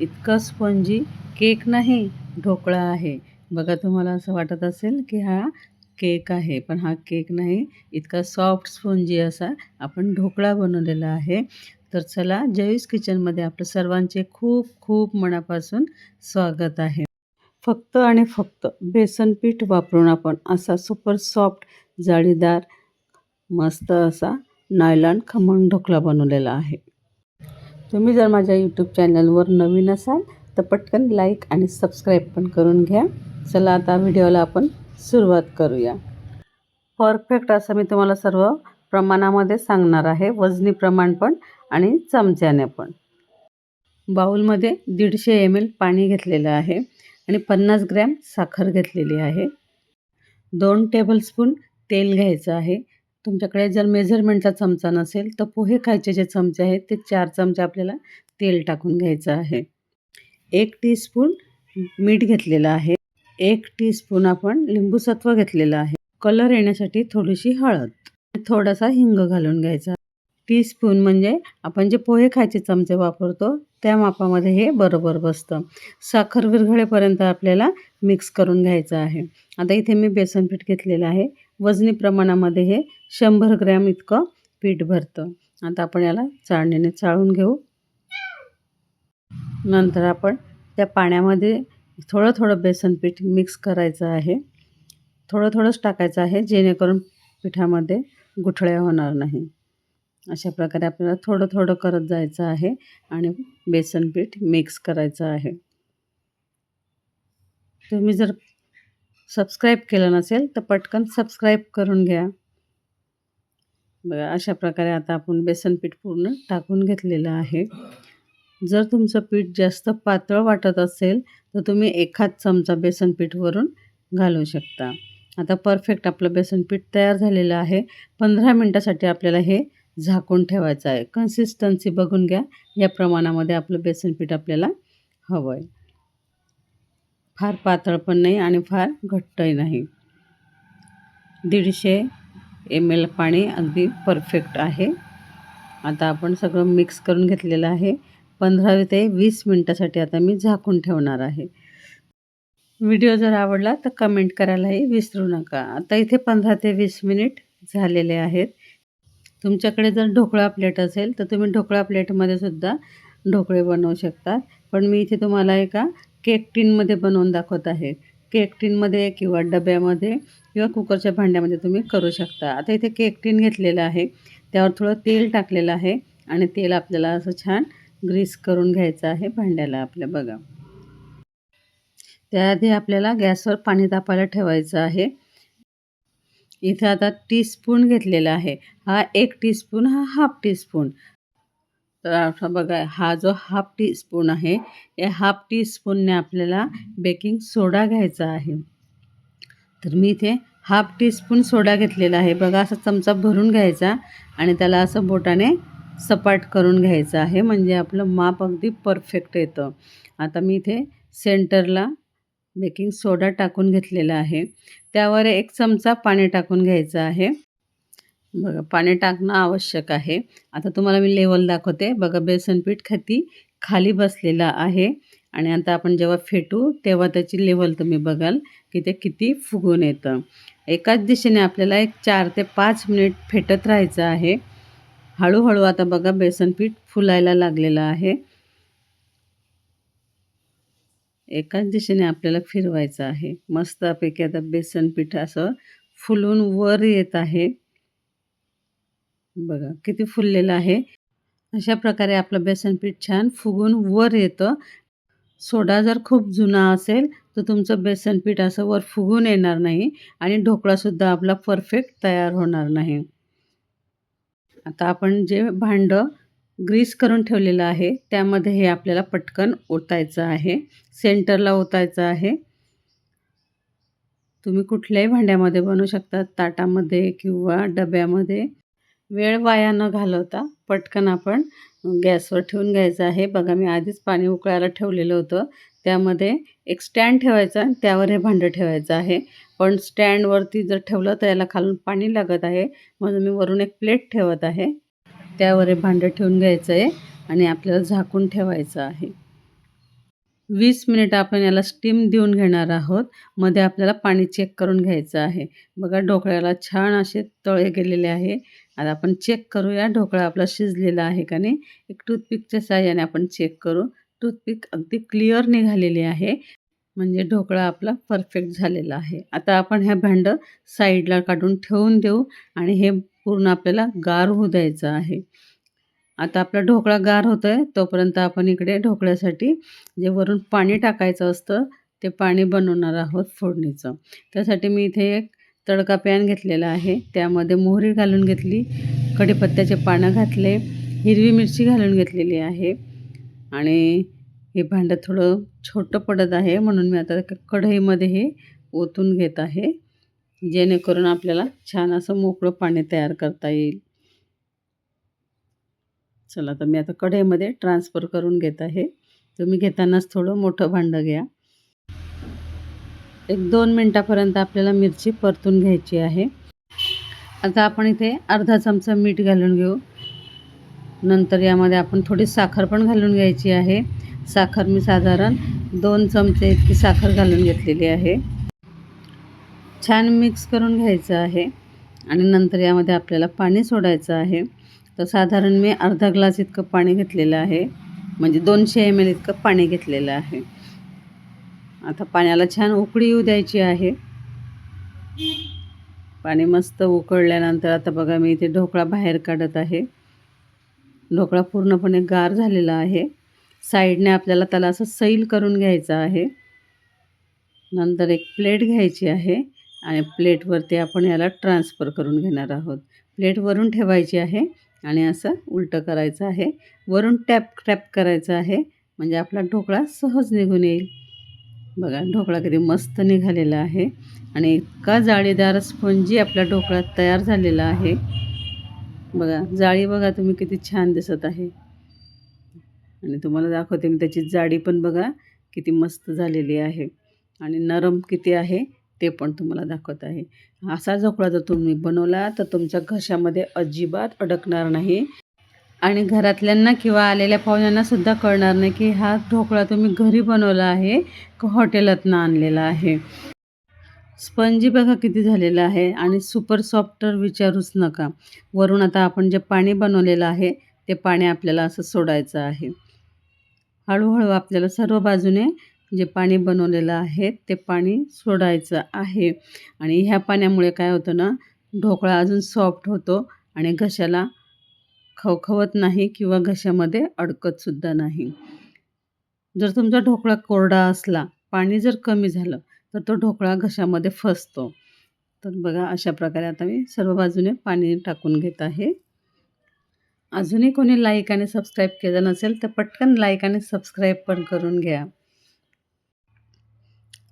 इतका spongy cake नाही ढोकळा आहे. बघा तुम्हाला असं वाटत असेल की हा केक आहे पण हा केक नाही. इतका सॉफ्ट स्पंजी असा आपण ढोकळा बनवलेला आहे. तर चला जयूस किचनमध्ये आपलं सर्वांचे खूप खूप मनापासून स्वागत आहे. फक्त आणि फक्त बेसन पीठ वापरून आपण असा सुपर सॉफ्ट जाळीदार मस्त असा नायलॉन खमंग ढोकळा बनवलेला आहे. तुम्ही जर माझ्या यूट्यूब चॅनलवर नवीन असाल तर पटकन लाईक आणि सबस्क्राईब पण करून घ्या. चला आता व्हिडिओला आपण सुरुवात करूया. परफेक्ट असं मी तुम्हाला सर्व प्रमाणामध्ये सांगणार आहे. वजनी प्रमाण पण आणि चमच्याने पण. बाऊलमध्ये दीडशे एम एल पाणी घेतलेलं आहे आणि पन्नास ग्रॅम साखर घेतलेली आहे. दोन टेबलस्पून तेल घ्यायचं आहे. तुमच्याकडे जर मेझरमेंटचा चमचा नसेल तर पोहे खायचे जे चमचे आहेत ते चार चमचे आपल्याला तेल टाकून घ्यायचं आहे. एक टीस्पून मीठ घेतलेलं आहे. एक टीस्पून आपण लिंबूसत्व घेतलेलं आहे. कलर येण्यासाठी थोडीशी हळद. थोडासा हिंग घालून घ्यायचा. टीस्पून म्हणजे आपण जे पोहे खायचे चमचे वापरतो त्या मापामध्ये हे बरोबर बसतं. साखर विरघळेपर्यंत आपल्याला मिक्स करून घ्यायचं आहे. आता इथे मी बेसन पीठ घेतलेलं आहे. वजनी प्रमाणामध्ये हे शंभर ग्रॅम इतकं पीठ भरतं. आता आपण याला चाळणीने चाळून घेऊ. नंतर आपण त्या पाण्यामध्ये थोडं थोडं बेसन पीठ मिक्स करायचं आहे. थोडं थोडंच टाकायचं आहे जेणेकरून पिठामध्ये गुठळ्या होणार नाही. अशा प्रकारे आपल्याला थोडं थोडं करत जायचं आहे आणि बेसन पीठ मिक्स करायचं आहे. तुम्ही जर सबस्क्राईब केलं नसेल तर पटकन सबस्क्राईब करून घ्या. बघा अशा प्रकारे आता आपण बेसन पीठ पूर्ण टाकून घेतलेलं आहे. जर तुमचं पीठ जास्त पातळ वाटत असेल तर तुम्ही एखाद चमचा बेसन पीठवरून घालू शकता. आता परफेक्ट आपलं बेसन पीठ तयार झालेलं आहे. पंधरा मिनटासाठी आपल्याला हे झाकून ठेवायचं आहे. कन्सिस्टन्सी बघून घ्या. या प्रमाणामध्ये आपलं बेसन पीठ आपल्याला हवं आहे फार पातळ पण नाही आणि फार घट्टही नाही. दीडशे एम एल पाणी अगदी परफेक्ट आहे. आता आपण सगळं मिक्स करून घेतलेलं आहे. पंधरा ते वीस मिनटासाठी आता मी झाकून ठेवणार आहे. व्हिडिओ जर आवडला तर कमेंट करायलाही विसरू नका. आता इथे पंधरा ते वीस मिनिट झालेले आहेत. तुमच्याकडे जर ढोकळा प्लेट असेल तर तुम्ही ढोकळा प्लेटमध्ये सुद्धा ढोकळे बनवू शकतात पण मी इथे तुम्हाला एका केक टीनमध्ये बनवून दाखवत आहे. केक टीनमध्ये किंवा डब्यामध्ये किंवा कुकरच्या भांड्यामध्ये तुम्ही करू शकता. आता इथे केक टीन घेतलेलं आहे. त्यावर थोडं तेल टाकलेलं आहे आणि तेल आपल्याला असं छान ग्रीस करून घ्यायचं आहे भांड्याला आपल्या बघा. त्याआधी आपल्याला गॅसवर पाणी तापायला ठेवायचं आहे. इथं आता टीस्पून घेतलेला आहे. हा एक टीस्पून हा हाफ टीस्पून. तर आता बघा हा जो हाफ टीस्पून आहे या हाफ टीस्पूनने आपल्याला बेकिंग सोडा घ्यायचा आहे. तर मी इथे हाफ टीस्पून सोडा घेतलेला आहे. बघा असा चमचा भरून घ्यायचा आणि त्याला असं बोटाने सपाट करून घ्यायचं आहे. म्हणजे आपलं माप अगदी परफेक्ट येतं. आता मी इथे सेंटरला बेकिंग सोडा टाकून घेतलेला आहे. त्यावर एक चमचा पाणी टाकून घ्यायचं आहे. बघा पाणी टाकणं आवश्यक आहे. आता तुम्हाला मी लेवल दाखवते. बघा बेसन पीठ खाती खाली बसलेला आहे. आणि आता आपण जेव्हा फेटू तेव्हा त्याची लेवल तुम्ही बघाल की ते किती फुगून येतं. एकाच दिशेने आपल्याला एक चार ते पाच मिनिट फेटत राहायचं आहे. हळूहळू आता बघा बेसन पीठ फुलायला लागलेलं आहे. एकाच दिशेने आपल्याला फिरवायचं आहे. मस्तपैकी आता बेसन पीठ असं फुलून वर येत आहे. बघा किती फुललेलं आहे. अशा प्रकारे आपलं बेसन पीठ छान फुगून वर येतं. सोडा जर खूप जुना असेल तर तुमचं बेसन पीठ असं वर फुगून येणार नाही आणि ढोकळासुद्धा आपला परफेक्ट तयार होणार नाही. आता आपण जे भांडं ग्रीस करून ठेवलेलं आहे त्यामध्ये हे आपल्याला पटकन ओतायचं आहे. सेंटरला ओतायचं आहे. तुम्ही कुठल्याही भांड्यामध्ये बनवू शकता ताटामध्ये किंवा डब्यामध्ये. वेळ वाया न घालवता पटकन आपण गॅसवर ठेवून घ्यायचं आहे. बघा मी आधीच पाणी उकळायला ठेवलेलं होतं. त्यामध्ये एक स्टँड ठेवायचा आणि त्यावर हे भांडं ठेवायचं आहे. पण स्टँडवरती जर ठेवलं तर याला खालून पाणी लागत आहे. म्हणून मी वरून एक प्लेट ठेवत आहे. त्यावर हे भांडं ठेवून घ्यायचं आहे आणि आपल्याला झाकून ठेवायचं आहे. वीस मिनिट आपण याला स्टीम देऊन घेणार आहोत. मध्ये आपल्याला पाणी चेक करून घ्यायचं आहे. बघा ढोकळ्याला छान असे तळे गेलेले आहे. आता आपण चेक करूया ढोकळा आपला शिजलेला आहे का नाही. एक टूथपिकच्या साह्याने आपण चेक करू. टूथपिक अगदी क्लिअर निघालेली आहे. म्हणजे ढोकळा आपला परफेक्ट झालेला आहे. आता आपण हे भांडं साईडला काढून ठेवून देऊ आणि हे पूर्ण आपल्याला गार होऊ द्यायचं आहे. आता आपला ढोकळा गार होतो आहे तोपर्यंत आपण इकडे ढोकळ्यासाठी जे वरून पाणी टाकायचं असतं ते पाणी बनवणार आहोत फोडणीचं. त्यासाठी मी इथे एक तडका पॅन घेतलेला आहे. त्यामध्ये मोहरी घालून घेतली कढीपत्त्याचे पानं घातले हिरवी मिरची घालून घेतलेली आहे आणि हे भांडं थोडं छोटं पडत आहे म्हणून मी आता कढईमध्ये हे ओतून घेत आहे. जेणेकरून आपल्याला छान असं मोकळं पाणी तयार करता येईल. चला तर मी आता कढईमध्ये ट्रान्सफर करून घेत आहे. तुम्ही घेतानाच थोडं मोठं भांडं घ्या. एक दोन मिनटापर्यंत आपल्याला मिरची परतून घ्यायची आहे. आता आपण इथे अर्धा चमचा मीठ घालून घेऊ. नंतर यामध्ये आपण थोडी साखर पण घालून घ्यायची आहे. साखर मी साधारण दोन चमचे इतकी साखर घालून घेतलेली आहे. छान मिक्स करून घ्यायचं आहे. आणि नंतर यामध्ये आपल्याला पाणी सोडायचं आहे. तर साधारण मी अर्धा ग्लास इतकं पाणी घेतलेलं आहे. म्हणजे दोनशे एम एल इतकं पाणी घेतलेलं आहे. आता पाण्याला छान उकळी येऊ द्यायची आहे. पाणी मस्त उकळल्यानंतर आता बघा मी इथे ढोकळा बाहेर काढत आहे. ढोकळा पूर्णपणे गार झालेला आहे. साईडने आपल्याला त्याला असं सैल करून घ्यायचं आहे. नंतर एक प्लेट घ्यायची आहे आणि प्लेटवरती आपण याला ट्रान्सफर करून घेणार आहोत. प्लेटवरून ठेवायची आहे. आणि असं उलटं करायचं आहे. वरून टॅप टॅप करायचं आहे. म्हणजे आपला ढोकळा सहज निघून येईल. बघा ढोकळा किती मस्त निघालेला आहे. आणि इतका जाळीदार स्पंजी आपला ढोकळा तयार झालेला आहे. बघा जाळी बघा तुम्ही किती छान दिसत आहे. आणि तुम्हाला दाखवते मी त्याची जाडी पण बघा किती मस्त झालेली आहे. आणि नरम किती आहे. ते पण तुम्हाला दाखवत आहे. असा झोकळा जर तुम्ही बनवला तर तुमच्या घशामध्ये अजिबात अडकणार नाही. आणि घरातल्यांना किंवा आलेल्या पाहुण्यांना सुद्धा कळणार नाही की हा ढोकळा तुम्ही घरी बनवला आहे का हॉटेलातनं आणलेला आहे. स्पंजी बघा किती झालेला आहे आणि सुपर सॉफ्टर विचारूच नका. वरून आता आपण जे पाणी बनवलेलं आहे ते पाणी आपल्याला असं सोडायचं आहे. हळूहळू आपल्याला सर्व बाजूने जे पाणी बनवलेलं आहे ते पाणी सोडायचं आहे. आणि ह्या पाण्यामुळे काय होतं ना ढोकळा अजून सॉफ्ट होतो आणि घशाला खवखवत नाही किंवा घशामध्ये अडकतसुद्धा नाही. जर तुमचा ढोकळा कोरडा असला पाणी जर कमी झालं तर तो ढोकळा घशामध्ये फसतो. तर बघा अशा प्रकारे आता मी सर्व बाजूने पाणी टाकून घेत आहे. अजूनही कोणी लाईक आणि सबस्क्राईब केलं नसेल तर पटकन लाईक आणि सबस्क्राईब पण करून घ्या.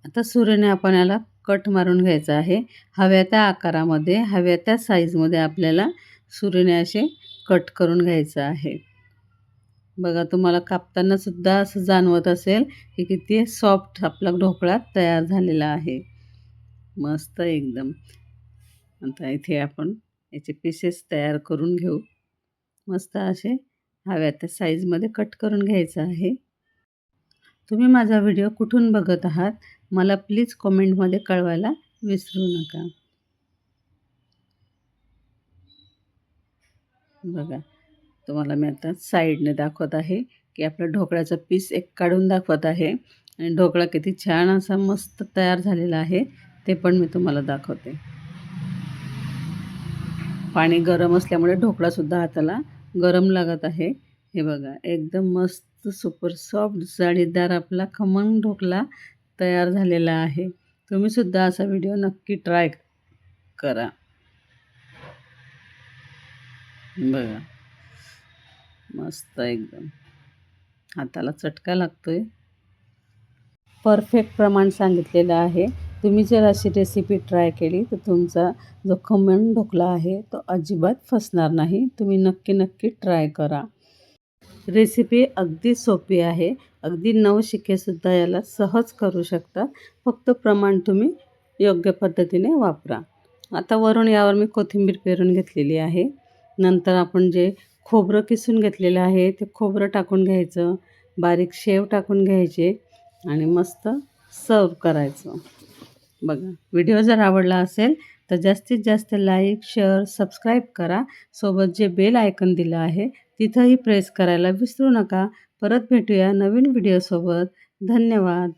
आता सुरीने आपण याला कट मारून घ्यायचा आहे. हव्या त्या आकारामध्ये हव्या त्या साईजमध्ये आपल्याला सुरीने असे कट करून घ्यायचं आहे. बघा तुम्हाला कापतानासुद्धा असं जाणवत असेल की किती सॉफ्ट आपला ढोकळा तयार झालेला आहे. मस्त एकदम. आता इथे आपण याचे पीसेस तयार करून घेऊ. मस्त असे हव्या त्या साईजमध्ये कट करून घ्यायचं आहे. तुम्ही माझा व्हिडिओ कुठून बघत आहात? मला प्लीज कॉमेंटमध्ये कळवायला विसरू नका. बघा तुम्हाला मी आता साईडने दाखवत आहे की आपला ढोकळ्याचा पीस एक काढून दाखवत आहे. आणि ढोकळा किती छान असा मस्त तयार झालेला आहे ते पण मी तुम्हाला दाखवते. पाणी गरम असल्यामुळे ढोकळासुद्धा हाताला गरम लागत आहे. हे बघा एकदम मस्त सुपर सॉफ्ट जाळीदार आपला खमंग ढोकला तयार झालेला आहे. तुम्हीसुद्धा असा व्हिडिओ नक्की ट्राय करा. बघा. मस्त एकदम. हाताला चटका लागतो आहे परफेक्ट प्रमाण सांगितलेलं आहे. तुम्ही जर अशी रेसिपी ट्राय केली तर तुमचा जो खमण ढोकला आहे तो अजिबात फसणार नाही. तुम्ही नक्की नक्की ट्राय करा. रेसिपी अगदी सोपी आहे. अगदी नऊ शिकेसुद्धा याला सहज करू शकता. फक्त प्रमाण तुम्ही योग्य पद्धतीने वापरा. आता वरून यावर मी कोथिंबीर पेरून घेतलेली आहे. नंतर आपण जे खोबरं किसून घेतलेलं आहे ते खोबरं टाकून घ्यायचं. बारीक शेव टाकून घ्यायचे आणि मस्त सर्व करायचं. बघा व्हिडिओ जर आवडला असेल तर जास्तीत जास्त लाईक शेअर सबस्क्राईब करा. सोबत जे बेल आयकन दिलं आहे तिथंही प्रेस करायला विसरू नका. परत भेटूया नवीन व्हिडिओसोबत धन्यवाद.